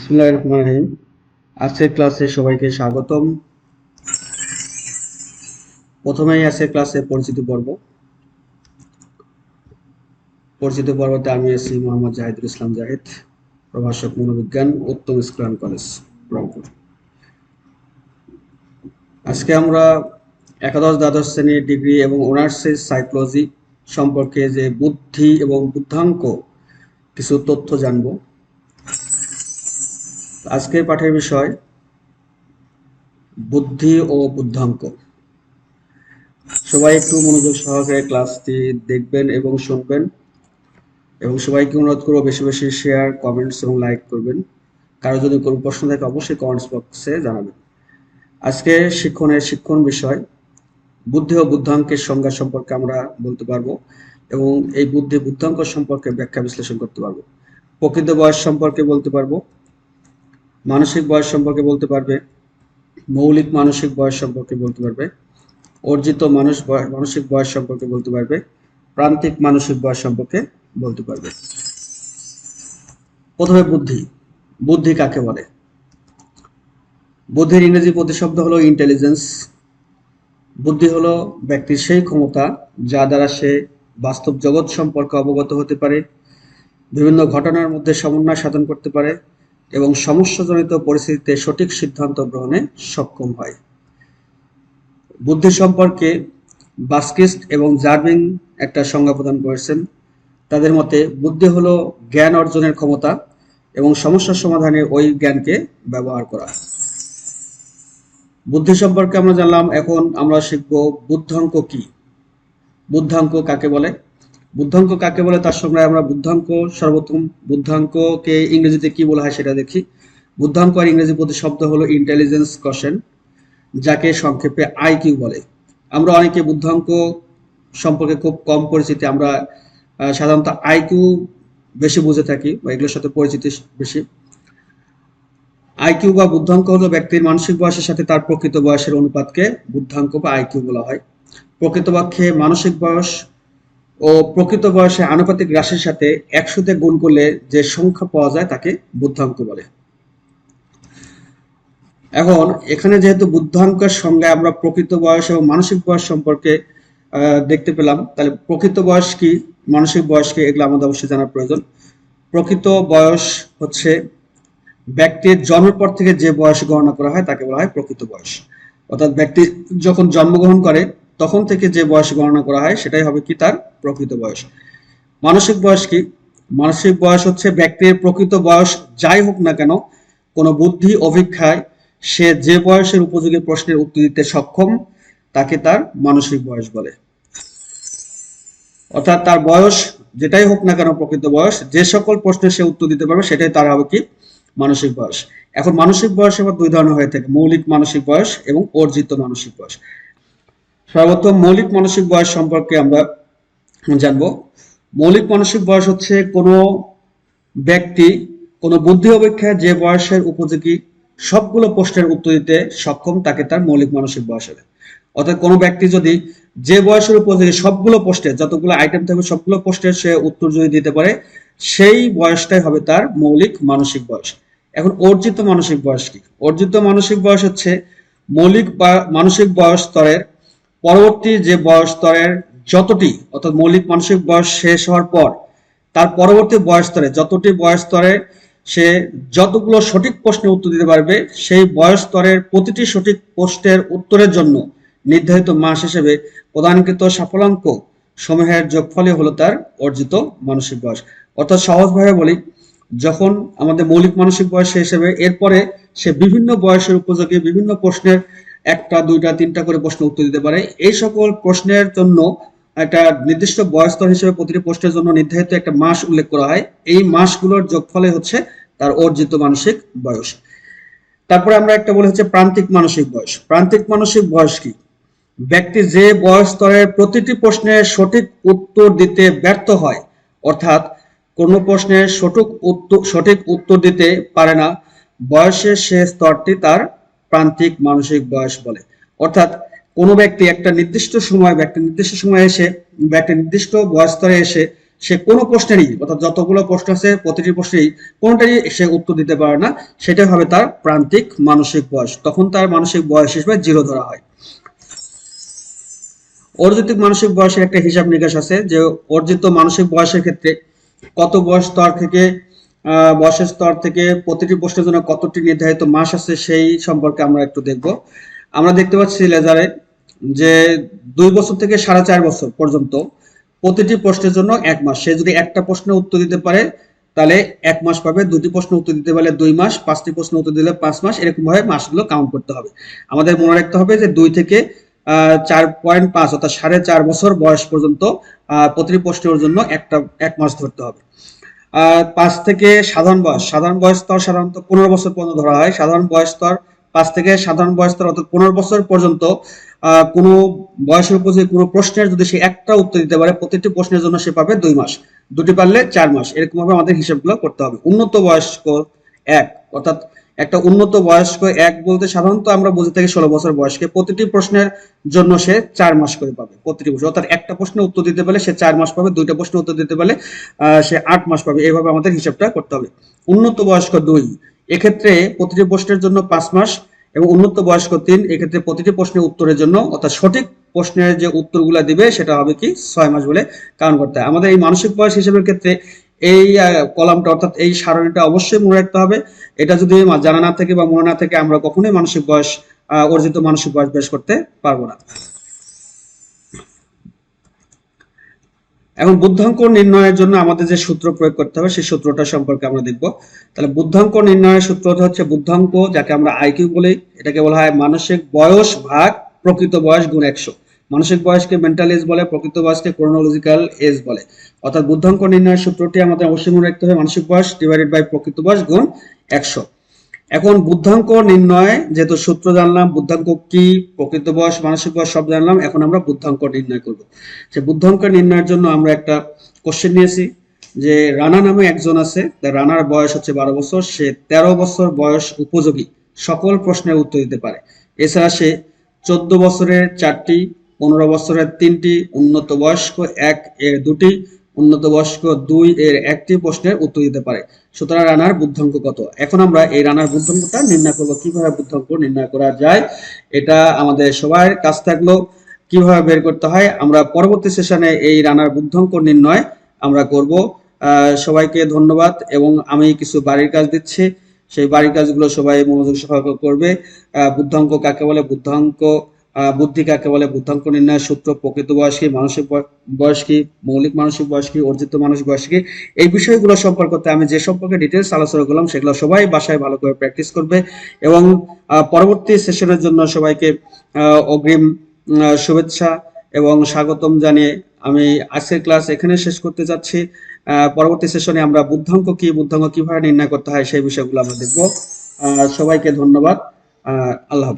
বিসমুল্লাহির রহমানির রহিম। আজকের ক্লাসে সবাইকে স্বাগতম। প্রথমেই আছে ক্লাসে পরিচিতি পর্ব। পরিচিতি পর্বতে আমি আছি মোহাম্মদ জাহিদুল ইসলাম জাহিদ, প্রভাষক মনোবিজ্ঞান, উত্তম স্কুল কলেজ, রংপুর। আজকে আমরা একাদশ, দ্বাদশ শ্রেণির ডিগ্রি এবং অনার্সের সাইকোলজি সম্পর্কে যে বুদ্ধি এবং বুদ্ধাঙ্ক কিছু তথ্য জানব। আজকের পাঠের বিষয় বুদ্ধি ও বুদ্ধাঙ্ক। সবাই একটু মনোযোগ সহকারে ক্লাসটি দেখবেন এবং শুনবেন এবং সবাইকে অনুরোধ করব বেশি বেশি শেয়ার কমেন্টস এবং লাইক করবেন। কারও যদি কোনো প্রশ্ন থাকে অবশ্যই কমেন্টস বক্সে জানাবেন। আজকে শিক্ষণের শিক্ষণ বিষয়, বুদ্ধি ও বুদ্ধাঙ্কের সংজ্ঞা সম্পর্কে আমরা বলতে পারব এবং এই বুদ্ধি বুদ্ধাঙ্ক সম্পর্কে ব্যাখ্যা বিশ্লেষণ করতে পারব। প্রকৃত বয়স সম্পর্কে বলতে পারব। মানসিক বয়স সম্পর্কে বলতে পারবে, মৌলিক মানসিক বয়স সম্পর্কে বলতে পারবে, অর্জিত মানুষ মানসিক বয়স সম্পর্কে বলতে পারবে, প্রান্তিক মানসিক বয়স সম্পর্কে বলতে পারবে। প্রথমে বুদ্ধি। বুদ্ধি কাকে বলে? বুদ্ধির ইংরেজি প্রতিশব্দ হলো ইন্টেলিজেন্স বুদ্ধি হলো ব্যক্তির সেই ক্ষমতা যা দ্বারা সে বাস্তব জগৎ সম্পর্কে অবগত হতে পারে, বিভিন্ন ঘটনার মধ্যে সমন্বয় সাধন করতে পারে এবং সমস্যাজনিত পরিস্থিতিতে সঠিক সিদ্ধান্ত গ্রহণে সক্ষম হয়। বুদ্ধি সম্পর্কে বাস্কিস্ট এবং জার্ভিং একটা সংজ্ঞা প্রদান করেছেন। তাদের মতে, বুদ্ধি হলো জ্ঞান অর্জনের ক্ষমতা এবং সমস্যা সমাধানে ওই জ্ঞানকে ব্যবহার করা। বুদ্ধি সম্পর্কে আমরা জানলাম, এখন আমরা শিখব বুদ্ধাঙ্ক কি। বুদ্ধাঙ্ক কাকে বলে? বুদ্ধাঙ্ক কাকে বলে? তার সঙ্গে আমরা বুদ্ধাঙ্ক সর্বপ্রথম বুদ্ধাঙ্ককে ইংরেজিতে কি বলা হয় সেটা দেখি। বুদ্ধাঙ্ক আর ইংরেজি প্রতিশব্দ হলো ইন্টেলিজেন্স কোশ্চেন যাকে সংক্ষেপে আইকিউ বলে। আমরা অনেকে বুদ্ধাঙ্ক সম্পর্কে খুব কম পরিচিতি, আমরা সাধারণত আইকিউ বেশি বুঝে থাকি বা এগুলোর সাথে পরিচিতি বেশি। আইকিউ বা বুদ্ধাঙ্ক হলো ব্যক্তির মানসিক বয়সের সাথে তার প্রকৃত বয়সের অনুপাতকে বুদ্ধাঙ্ক বা আইকিউ বলা হয়। প্রকৃতপক্ষে মানসিক বয়স ও প্রকৃত বয়সে আনুপাতিক রাশির সাথে একশোতে গুণ করলে যে সংখ্যা পাওয়া যায় তাকে বুদ্ধাঙ্ক বলে। এখন এখানে যেহেতু বুদ্ধাঙ্কের সঙ্গে আমরা প্রকৃত বয়স এবং মানসিক বয়স সম্পর্কে দেখতে পেলাম, তাহলে প্রকৃত বয়স কি, মানসিক বয়স কি, এগুলো আমাদের অবশ্যই জানার প্রয়োজন। প্রকৃত বয়স হচ্ছে ব্যক্তির জন্মের পর থেকে যে বয়স গণনা করা হয় তাকে বলা হয় প্রকৃত বয়স। অর্থাৎ ব্যক্তি যখন জন্মগ্রহণ করে তখন থেকে যে বয়স গণনা করা হয়, সেটাই হবে কি তার প্রকৃত বয়স। মানসিক বয়স কি? মানসিক বয়স হচ্ছে ব্যক্তির প্রকৃত বয়স যাই হোক না কেন, কোনো বুদ্ধি, অভিক্ষায় সে যে বয়সের উপযোগী প্রশ্নের উত্তর দিতে সক্ষম, তাকে তার মানসিক বয়স বলে। অর্থাৎ তার বয়স যেটাই হোক না কেন প্রকৃত বয়স, যে সকল প্রশ্নের সে উত্তর দিতে পারবে, সেটাই তার হবে কি? মানসিক বয়স। এখন মানসিক বয়স আবার দুই ধরনের হয়ে থাকে, মৌলিক মানসিক বয়স এবং অর্জিত মানসিক বয়স। সর্বপ্রথম মৌলিক মানসিক বয়স সম্পর্কে আমরা জানব। মৌলিক মানসিক বয়স হচ্ছে কোনো ব্যক্তি, কোনো বুদ্ধি অপেক্ষায় যে বয়সের উপযোগী সবগুলো প্রশ্নের উত্তর দিতে সক্ষম, তাকে তার মৌলিক মানসিক বয়স হবে অর্থাৎ কোনো ব্যক্তি যদি যে বয়সের উপযোগী সবগুলো প্রশ্নের, যতগুলো আইটেম থাকবে, সবগুলো প্রশ্নের সে উত্তর যদি দিতে পারে, সেই বয়সটাই হবে তার মৌলিক মানসিক বয়স। এখন অর্জিত মানসিক বয়স কি? অর্জিত মানসিক বয়স হচ্ছে মৌলিক বা মানসিক বয়স স্তরের পরবর্তী যে বয়স স্তরের যতটি, অর্থাৎ মৌলিক মানসিক বয়স শেষ হওয়ার পর, তার পরবর্তী বয়স স্তরে যতটি বয়স স্তরে সে যতগুলো সঠিক প্রশ্নের উত্তর দিতে পারবে, সেই বয়স স্তরের প্রতিটি সঠিক প্রশ্নের উত্তরের জন্য নির্ধারিত মাস হিসেবে প্রদানকৃত সাফল্যাঙ্ক সমূহের যোগফলই হলো তার অর্জিত মানসিক বয়স। অর্থাৎ সহজভাবে বলি, যখন আমাদের মৌলিক মানসিক বয়স শেষ হবে, এরপরে সে বিভিন্ন বয়সের উপযোগী বিভিন্ন প্রশ্নের একটা, দুইটা, তিনটা করে প্রশ্ন উত্তর দিতে পারে। এই সকল প্রশ্নের জন্য একটা নির্দিষ্ট বয়স স্তর হিসেবে প্রতিটি প্রশ্নের জন্য নির্ধারিত একটা মাস উল্লেখ করা হয়। এই মাসগুলোর যোগফলে হচ্ছে তার অর্জিত মানসিক বয়স। তারপরে আমরা একটা বলি হচ্ছে প্রান্তিক মানসিক বয়স। প্রান্তিক মানসিক বয়স কি? ব্যক্তি যে বয়স স্তরের প্রতিটি প্রশ্নের সঠিক উত্তর দিতে ব্যর্থ হয়, অর্থাৎ কোনো প্রশ্নের সঠিক উত্তর সঠিক উত্তর দিতে পারে না বয়সের সে স্তরটি তার প্রান্তিক মানসিক বয়স বলে। অর্থাৎ কোনো ব্যক্তি একটা নির্দিষ্ট সময় ব্যক্তি নির্দিষ্ট সময় এসে ব্যক্তি নির্দিষ্ট বয়স স্তরে এসে সে কোনো প্রশ্নেরই অর্থাৎ যতগুলো প্রশ্ন আছে, প্রতিটি প্রশ্নেই কোনোটারই সে উত্তর দিতে পারে না। সেটাই হবে তার প্রান্তিক মানসিক বয়স। তখন তার মানসিক বয়স হিসেবে জিরো ধরা হয়। অর্জিত মানসিক বয়সের একটা হিসাব নিকাশ আছে যে অর্জিত মানসিক বয়সের ক্ষেত্রে কত বয়স স্তর থেকে বয়সের স্তর থেকে প্রতিটি প্রশ্নের জন্য কতটি নির্ধারিত মাস আছে সেই সম্পর্কে আমরা একটু দেখব। আমরা দেখতে পাচ্ছি লেজারে যে দুই বছর থেকে সাড়ে চার বছর পর্যন্ত প্রতিটি প্রশ্নের জন্য এক মাস। সে যদি একটা প্রশ্নের উত্তর দিতে পারে, তাহলে এক মাস পাবে। দুটি প্রশ্ন উত্তর দিতে পারলে দুই মাস, পাঁচটি প্রশ্ন উত্তর দিলে পাঁচ মাস। এরকম ভাবে মাসগুলো কাউন্ট করতে হবে। আমাদের মনে রাখতে হবে যে দুই থেকে চার পয়েন্ট পাঁচ অর্থাৎ সাড়ে চার বছর বয়স পর্যন্ত প্রতিটি প্রশ্নের জন্য একটা, এক মাস ধরতে হবে। পাঁচ থেকে সাধারণ বয়স সাধারণ বয়স স্তর সাধারণত পনেরো বছর পর্যন্ত ধরা হয়। সাধারণ বয়স স্তর পাঁচ থেকে সাধারণ বয়স স্তর অর্থাৎ পনেরো বছর পর্যন্ত কোনো বয়সের উপযোগী কোনো প্রশ্নের যদি সে একটা উত্তর দিতে পারে, প্রত্যেকটি প্রশ্নের জন্য সে পাবে দুই মাস। দুটি পারলে চার মাস। এরকমভাবে আমাদের হিসাবগুলো করতে হবে। উন্নত বয়স্ক এক, অর্থাৎ একটা উন্নত বয়স্ক এক বলতে সাধারণত আমরা বুঝে থাকি ষোলো বছর বয়সকে, প্রতিটি প্রশ্নের জন্য সে চার মাস করে পাবে, প্রতিটি প্রশ্ন। অর্থাৎ একটা প্রশ্নের উত্তর দিতে পারলে সে চার মাস পাবে, দুইটা প্রশ্নের উত্তর দিতে পারলে সে আট মাস পাবে। এইভাবে আমাদের হিসাবটা করতে হবে। উন্নত বয়স্ক দুই, এক্ষেত্রে প্রতিটি প্রশ্নের জন্য পাঁচ মাস এবং উন্নত বয়স্ক তিন, এক্ষেত্রে প্রতিটি প্রশ্নের উত্তরের জন্য, অর্থাৎ সঠিক প্রশ্নের যে উত্তরগুলা দিবে, সেটা হবে কি ছয় মাস বলে কারণ করতে হয়। আমাদের এই মানসিক বয়স হিসেবের ক্ষেত্রে এই কলামটা, অর্থাৎ এই সারণীটা অবশ্যই মনে রাখতে হবে। এটা যদি জানা না থাকে বা মনে না থাকে, আমরা কখনোই মানসিক বয়স অর্জিত মানসিক বয়স বেশ করতে পারব না। এখন বুদ্ধাঙ্ক নির্ণয়ের জন্য আমাদের যে সূত্র প্রয়োগ করতে হবে, সেই সূত্রটা সম্পর্কে আমরা দেখব। তাহলে বুদ্ধাঙ্ক নির্ণয়ের সূত্রটা হচ্ছে বুদ্ধাঙ্ক, যাকে আমরা আইকিউ বলি। এটাকে বলা হয় মানসিক বয়স ভাগ প্রকৃত বয়স গুণ একশো। মানসিক বয়সকে মেন্টাল এজ বলে, প্রকৃত বয়সকে ক্রোনোলজিক্যাল এজ বলে। অর্থাৎ বুদ্ধাঙ্ক নির্ণয়ের সূত্রটি আমাদের অবশ্যই মনে রাখতে হবে, মানসিক বয়স ডিভাইডেড বাই প্রকৃত বয়স গুণ একশো। এখন বুদ্ধাঙ্ক নির্ণয়, যেহেতু সূত্র জানলাম, বুদ্ধাঙ্ক কি, প্রকৃত বয়স, মানসিক বয়স সব জানলাম, এখন আমরা বুদ্ধাঙ্ক নির্ণয় করব। সে বুদ্ধাঙ্ক নির্ণয়ের জন্য আমরা একটা কোশ্চেন নিয়েছি, যে রানা নামে একজন আছে রানার বয়স হচ্ছে বারো বছর, সে তেরো বছর বয়স উপযোগী? সকল প্রশ্নের উত্তর দিতে পারে। এছাড়া সে চোদ্দ বছরের চারটি পনেরো বছরের তিনটি উন্নত বয়স্ক এক এর দুটি উন্নত বয়স্ক দুই এর একটি প্রশ্নের উত্তর দিতে পারে। সুতরাং রানার বুদ্ধাঙ্ক কত? এখন আমরা এই রানার বুদ্ধাঙ্কটা নির্ণয় করব। কীভাবে বুদ্ধাঙ্ক নির্ণয় করা যায়? এটা আমাদের সবার কাজ থাকল। কীভাবে বের করতে হয়? আমরা পরবর্তী সেশনে এই রানার বুদ্ধাঙ্ক নির্ণয় আমরা করব। সবাইকে ধন্যবাদ এবং আমি কিছু বাড়ির কাজ দিচ্ছি। সেই বাড়ির কাজগুলো সবাই মনোযোগ সহকারে করবে। বুদ্ধাঙ্ক কাকে বলে? বুদ্ধাঙ্ক বুদ্ধি কাকে বলে? বুদ্ধাঙ্ক নির্ণয় সূত্র, প্রকৃত বয়স কি, মানসিক বয়- বয়স কি, মৌলিক মানসিক বয়স কি, অর্জিত মানসিক বয়স কি? এই বিষয়গুলো সম্পর্কে আমি যে সম্পর্কে ডিটেলস আলোচনা করলাম, সেগুলো সবাই বাসায় ভালো করে প্র্যাকটিস করবে এবং পরবর্তী সেশনের জন্য সবাইকে অগ্রিম শুভেচ্ছা এবং স্বাগতম জানিয়ে আমি আজকের ক্লাস এখানে শেষ করতে যাচ্ছি। পরবর্তী সেশনে আমরা বুদ্ধাঙ্ক কি, বুদ্ধাঙ্ক কীভাবে নির্ণয় করতে হয় সেই বিষয়গুলো আমরা দেখব। সবাইকে ধন্যবাদ। আল্লাহ